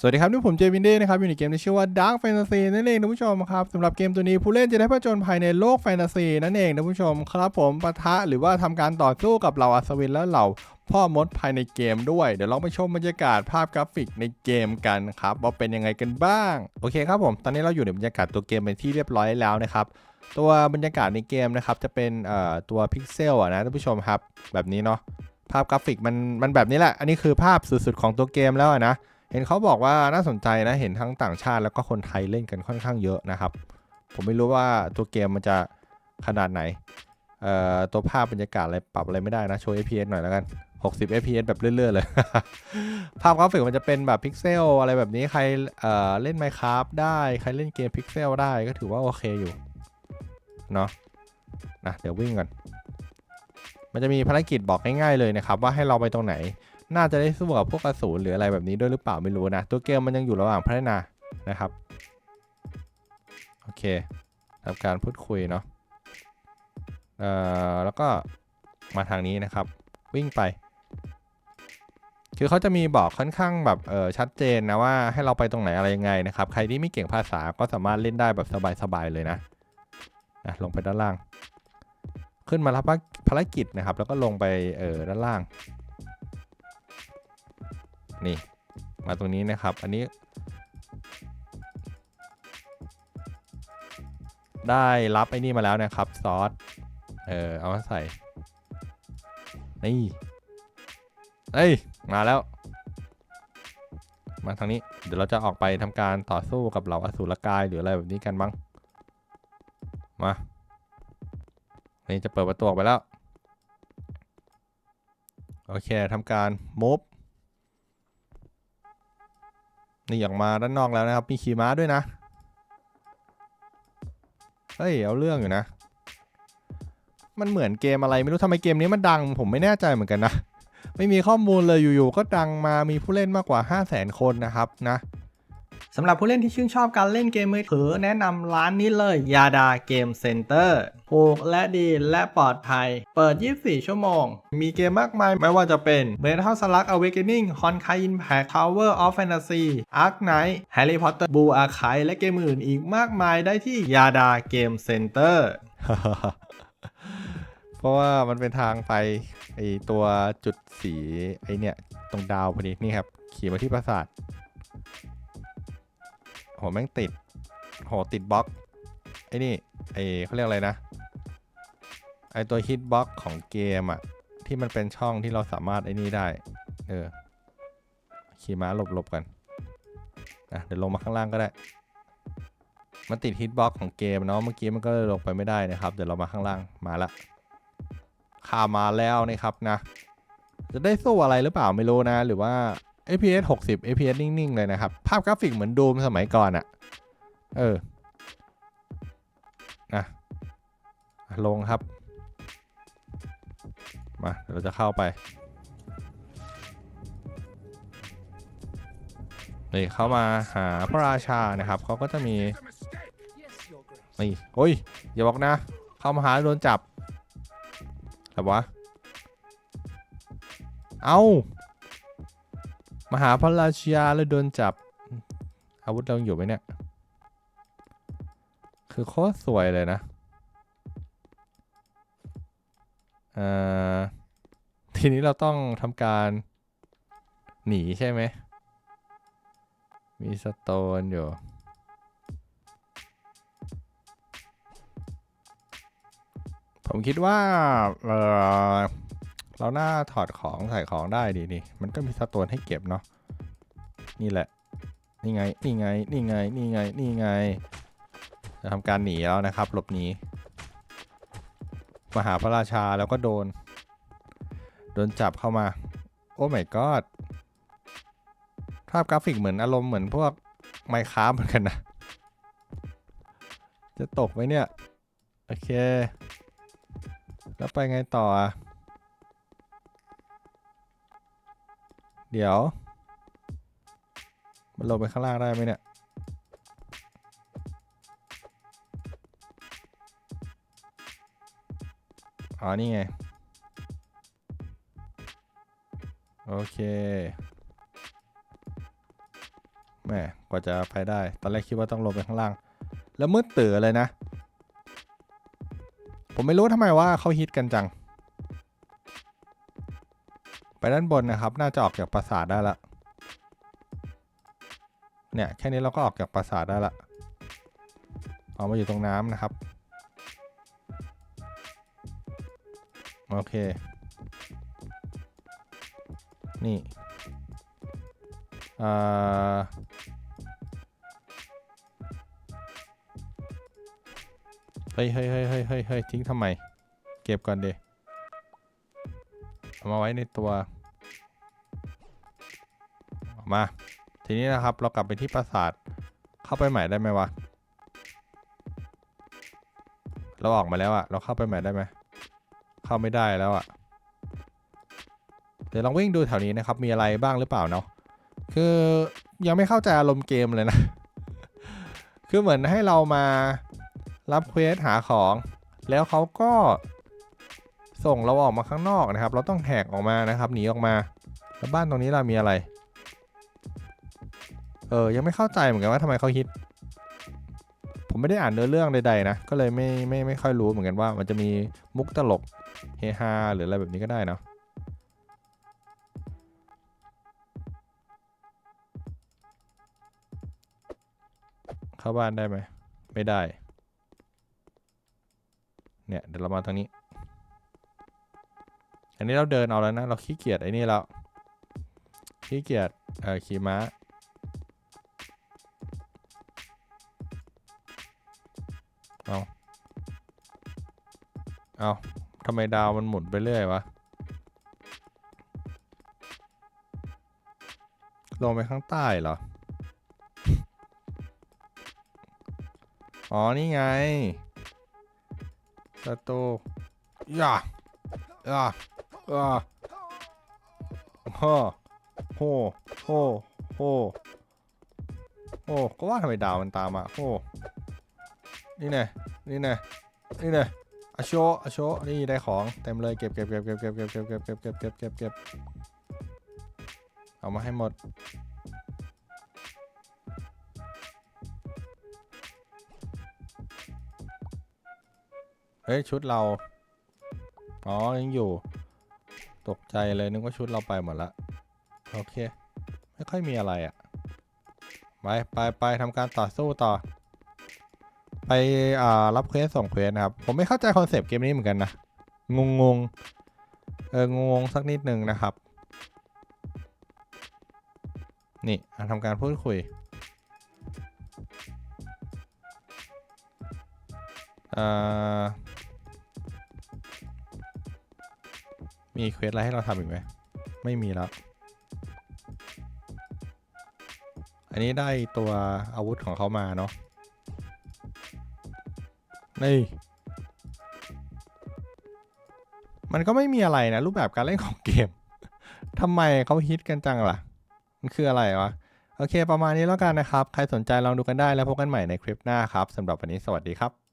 สวัสดีครับนี่ผมเจวินเด้นะครับอยู่ในเกมที่ชื่อว่า Dark Fantasy นั่นเองนะผู้ชมครับสำหรับเกมตัวนี้ผู้เล่นจะได้ผจญภัยในโลกแฟนตาซีนั่นเองนะผู้ชมครับผมปะทะหรือว่าทำการต่อสู้กับเหล่าอัศวินและเหล่าพ่อมดภายในเกมด้วย เดี๋ยวลองไปชมบรรยากาศภาพกราฟิกในเกมกันครับว่าเป็นยังไงกันบ้าง โอเคครับผมตอนนี้เราอยู่ในบรรยากาศตัวเกมเป็นที่เรียบร้อยแล้วนะครับตัวบรรยากาศในเกมนะครับจะเป็นตัวพิกเซลนะท่านผู้ชมครับแบบนี้เนาะภาพกราฟิกมันมันแบบนี้แหละ อันนี้คือภาพสุดๆของตัวเกมแล้วนะ เห็นเขาบอกว่าน่าสนใจนะ เห็นทั้งต่างชาติแล้วก็คนไทยเล่นกันค่อนข้างเยอะนะครับ ผมไม่รู้ว่าตัวเกมมันจะขนาดไหน เอ่อ ตัวภาพบรรยากาศอะไรปรับอะไรไม่ได้นะ โชว์ FPS หน่อยแล้วกัน 60 FPS แบบเรื่อยๆเลย ภาพกราฟิกมันจะเป็นแบบพิกเซลอะไรแบบนี้ ใคร เอ่อ เล่น Minecraft ได้ ใครเล่นเกมพิกเซลได้ก็ถือว่าโอเคอยู่ เนาะนะเดี๋ยววิ่งก่อน มันจะมีภารกิจบอกง่ายๆเลยนะครับว่าให้เราไปตรงไหน น่าจะได้สู้กับพวกอสูรหรืออะไรแบบนี้ด้วยหรือเปล่าไม่รู้นะ ตัวเกมมันยังอยู่ระหว่างพัฒนานะครับโอเคทำการพูดคุยเนาะเอ่อแล้วก็มาทางนี้นะครับ วิ่งไป คือเขาจะมีบอกค่อนข้างแบบเออชัดเจนนะว่าให้เราไปตรงไหนอะไรยังไงนะครับ ใครที่ไม่เก่งภาษาก็สามารถเล่นได้แบบสบายๆเลยนะนะลงไปด้านล่าง ขึ้นมารับภารกิจนะครับ แล้วก็ลงไปเออด้านล่าง นี่มาตรงนี้นะครับ อันนี้ ได้รับไอ้นี่มาแล้วนะครับซอสเออเอามาใส่นี่เอ้ยมาแล้ว มาทางนี้ เดี๋ยวเราจะออกไปทำการต่อสู้กับเหล่าอสูรกายหรืออะไรแบบนี้กันบ้างมานี่จะเปิดประตูออกไปแล้ว โอเคทำการ move นี่ออกมาด้านนอกแล้วนะครับ มีขี่ม้าด้วยนะ เฮ้ย เอาเรื่องอยู่นะ มันเหมือนเกมอะไรไม่รู้ทำไมเกมนี้มันดัง ผมไม่แน่ใจเหมือนกันนะ ไม่มีข้อมูลเลยอยู่ๆ ก็ดังมามีผู้เล่นมากกว่า 5 0 0 0 0 0 คนนะครับนะ สำหรับผู้เล่นที่ชื่นชอบการเล่นเกมมือถือแนะนำร้านนี้เลยยาดาเกมเซ็นเตอร์ถูกและดีและปลอดภัย เปิด 24 ชั่วโมง มีเกมมากมายไม่ว่าจะเป็น Metal Slug Awakening Honkai Impact Tower of Fantasy Ark Knight Harry Potter Blue Archive และเกมอื่นอีกมากมายได้ที่ยาดาเกมเซ็นเตอร์เพราะว่ามันเป็นทางไปไอตัวจุดสีไอเนี่ยตรงดาวพอดีนี่ครับ ขี่มาที่ปราสาท โหแม่งติดโหติดบล็อกไอ้นี่ไอเขาเรียกอะไรนะไอตัวฮิตบล็อกของเกมอะที่มันเป็นช่องที่เราสามารถไอ้นี่ได้ เออขี่ม้าหลบๆกันนะเดี๋ยวลงมาข้างล่างก็ได้ มันติดฮิตบล็อกของเกมเนาะเมื่อกี้มันก็เลยลงไปไม่ได้นะครับ เดี๋ยวเรามาข้างล่างมาละข้ามาแล้วนะครับนะ จะได้สู้อะไรหรือเปล่าไม่รู้นะ หรือว่า APS 60 APS นิ่ง ๆ เลยนะครับ ภาพกราฟิกเหมือนดูมสมัยก่อนอะเออนะลงครับ มาเดี๋ยวเราจะเข้าไป นี่เข้ามาหาพระราชานะครับ เขาก็จะมี นี่โอ้ย อย่าบอกนะ เข้ามาหาโดนจับแบบวะ เอ้า มหาพระราชาแล้วโดนจับ อาวุธเราอยู่ไหมเนี่ย คือโคตรสวยเลยนะอ่อทีนี้เราต้องทำการหนีใช่ไหม มีสโตนอยู่ ผมคิดว่า เราหน่าถอดของใส่ของได้ดีนี่มันก็มีสโตนให้เก็บเนาะนี่แหละ นี่ไง นี่ไง นี่ไง นี่ไง นี่ไง จะทำการหนีแล้วนะครับ หลบหนีมาหาพระราชาแล้วก็โดน โดนจับเข้ามา โอ้ my god ภาพกราฟิกเหมือนอารมณ์เหมือนพวกไมค์คราเหมือนกันนะ จะตกไหมเนี่ย โอเค แล้วไปไงต่ออะ เดี๋ยว มันลงไปข้างล่างได้ไหมเนี่ย อ๋อ นี่ไง โอเคแหมกว่าจะไปได้ ตอนแรกคิดว่าต้องลงไปข้างล่าง แล้วมืดตื่อเลยนะ ผมไม่รู้ทำไมว่าเขาฮิตกันจัง ด้านบนนะครับ น่าจะออกจากปราสาทได้ละ เนี่ยแค่นี้เราก็ออกจากปราสาทได้ละออกมาอยู่ตรงน้ำนะครับ โอเค นี่อ่าเฮ้ยเฮ้ยเฮ้ยเฮ้ยเฮ้ยเฮ้ยทิ้งทำไม เก็บก่อนเดเอามาไว้ในตัว มา ทีนี้นะครับเรากลับไปที่ปราสาทเข้าไปใหม่ได้ไหมวะ เราออกมาแล้วอะเราเข้าไปใหม่ได้ไหมเข้าไม่ได้แล้วอะเดี๋ยวลองวิ่งดูแถวนี้นะครับ มีอะไรบ้างหรือเปล่าเนาะคือยังไม่เข้าใจอารมณ์เกมเลยนะ คือเหมือนให้เรามารับเควสหาของ แล้วเขาก็ส่งเราออกมาข้างนอกนะครับ เราต้องแหกออกมานะครับ หนีออกมา แล้วบ้านตรงนี้เรามีอะไร เออ ยังไม่เข้าใจเหมือนกันว่าทำไมเขาฮิต ผมไม่ได้อ่านเนื้อเรื่องใดๆนะ ก็เลยไม่ไม่ไม่ค่อยรู้เหมือนกันว่า มันจะมีมุกตลกเฮฮาหรืออะไรแบบนี้ก็ได้เนาะเข้าบ้านได้ไหม ไม่ได้ เนี่ย เดี๋ยวเรามาทางนี้ อันนี้เราเดินเอาแล้วนะ เราขี้เกียจไอ้นี่แล้ว ขี้เกียจเอ่อขี่ม้าเอา เอาทำไมดาวมันหมุนไปเรื่อยวะ ลงไปข้างใต้เหรอ อ๋อ นี่ไงประตูย่าย่าย่าฮ่อโฮโฮโฮโอ้ก็ว่าทำไมดาวมันตามมาโอ้นี่ไงนี่ไงนี่ไง อโชอโชนี่ได้ของเต็มเลยเก็บเก็บเก็บเก็บเก็บเก็บเก็บเก็บเก็บเก็บเก็บเก็บเก็บเอามาให้หมด เฮ้ยชุดเรา อ๋อยังอยู่ ตกใจเลยนึกว่าชุดเราไปหมดละ โอเค ไม่ค่อยมีอะไรอะ่ะ ไปไปไปทำการต่อสู้ต่อ ไปอ่ารับเควสส่งเควสนะครับ ผมไม่เข้าใจคอนเซปต์เกมนี้เหมือนกันนะ งงงเอองงๆสักนิดหนึ่งนะครับ นี่ทำการพูดคุยมีเควสอะไรให้เราทำอีกไหม ไม่มีแล้ว อันนี้ได้ตัวอาวุธของเขามาเนาะ นี่มันก็ไม่มีอะไรนะ รูปแบบการเล่นของเกมทำไมเขาฮิตกันจังล่ะ มันคืออะไรวะ โอเค ประมาณนี้แล้วกันนะครับ ใครสนใจลองดูกันได้แล้วพบกันใหม่ในคลิปหน้าครับสำหรับวันนี้สวัสดีครับ